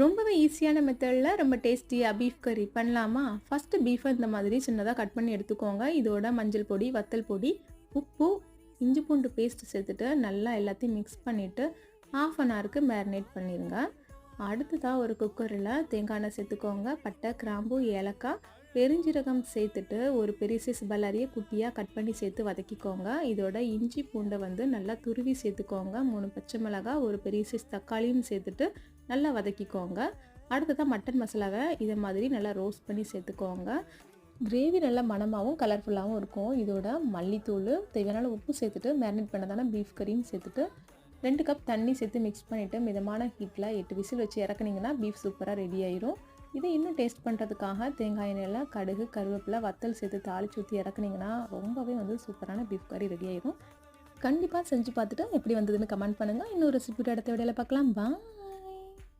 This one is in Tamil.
ரொம்பவே ஈஸியான மெத்தடில் ரொம்ப டேஸ்டியாக பீஃப் கறி பண்ணலாமா? ஃபஸ்ட்டு பீஃபை இந்த மாதிரி சின்னதாக கட் பண்ணி எடுத்துக்கோங்க. இதோட மஞ்சள் பொடி வத்தல் பொடி உப்பு இஞ்சி பூண்டு பேஸ்ட் சேர்த்துட்டு நல்லா எல்லாத்தையும் மிக்ஸ் பண்ணிவிட்டு ஆஃப் அன் ஹவருக்கு மேரினேட் பண்ணிடுங்க அடுத்ததாக ஒரு குக்கரில் தேங்காய் எண்ணெய் சேர்த்துக்கோங்க. பட்டை கிராம்பு ஏலக்காய் பெருஞ்சீரகம் சேர்த்துட்டு ஒரு பெரிய சைஸ் பல்லாரியை குட்டியாக கட் பண்ணி சேர்த்து வதக்கிக்கோங்க. இதோட இஞ்சி பூண்டை வந்து நல்லா துருவி சேர்த்துக்கோங்க. மூணு பச்சை மிளகாய் ஒரு பெரிய சைஸ் தக்காளியும் சேர்த்துட்டு நல்லா வதக்கிக்கோங்க. அடுத்ததாக மட்டன் மசாலாவை இதை மாதிரி நல்லா ரோஸ்ட் பண்ணி சேர்த்துக்கோங்க. கிரேவி நல்லா மணமாகவும் கலர்ஃபுல்லாகவும் இருக்கும். இதோட மல்லித்தூள் தேவையான உப்பு சேர்த்துட்டு மேரினேட் பண்ணதான பீஃப் கறியும் சேர்த்துட்டு ரெண்டு கப் தண்ணி சேர்த்து மிக்ஸ் பண்ணிவிட்டு மிதமான ஹீட்டில் எட்டு விசில் வச்சு இறக்குனீங்கன்னா பீஃப் சூப்பராக ரெடி ஆயிரும். இதை இன்னும் டேஸ்ட் பண்ணுறதுக்காக தேங்காய் எண்ணெயில் கடுகு கருவேப்பிலை வத்தல் சேர்த்து தாளிச்சு ஊற்றி இறக்குனீங்கன்னா ரொம்பவே வந்து சூப்பரான பீஃப் கறி ரெடி ஆகிடும் கண்டிப்பாக செஞ்சு பார்த்துட்டு எப்படி வந்ததுன்னு கமெண்ட் பண்ணுங்கள் இன்னொரு ரெசிபியோட அடுத்த வீடியோவில் பார்க்கலாம். பா